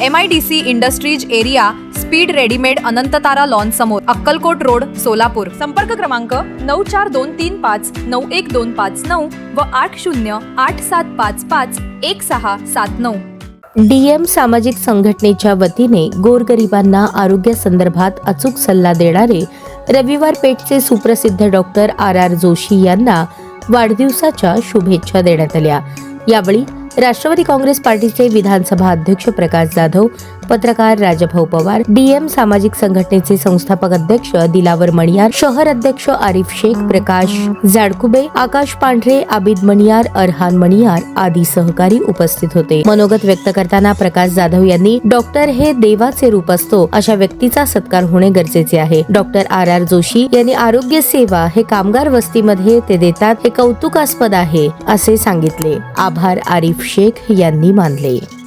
M I D C industries area speed readymade Anantatara lawn समोर Akkalkot road Solapur. संपर्क क्रमांक नऊ चार दोन तीन पाच नऊ एक दोन पाच नऊ व आठ शून्य आठ सात पाच पाच एक सहा सात नऊ. डीएम सामाजिक संघटनेच्या वतीने गोरगरिबांना आरोग्य संदर्भात अचूक सल्ला देणारे रविवार पेठचे सुप्रसिद्ध डॉक्टर आर आर जोशी यांना वाढदिवसाच्या शुभेच्छा देण्यात आल्या. यावेळी राष्ट्रवादी काँग्रेस पार्टीचे विधानसभा अध्यक्ष प्रकाश जाधव पत्रकार राजभाऊ पवार डीएम सामाजिक संघटनेचे संस्थापक अध्यक्ष दिलावर मणियार शहर अध्यक्ष आरिफ शेख प्रकाश जाडकुबे आकाश पांढरे आबिद मणियार अरहान मणियार आदी सहकारी उपस्थित होते. मनोगत व्यक्त करताना प्रकाश जाधव यांनी डॉक्टर हे देवाचे रूप असतो अशा व्यक्तीचा सत्कार होणे गरजेचे आहे. डॉक्टर आर आर जोशी यांनी आरोग्य सेवा हे कामगार वस्तीमध्ये ते देतात हे कौतुकास्पद आहे असे सांगितले. आभार आरिफ शेख यांनी मानले.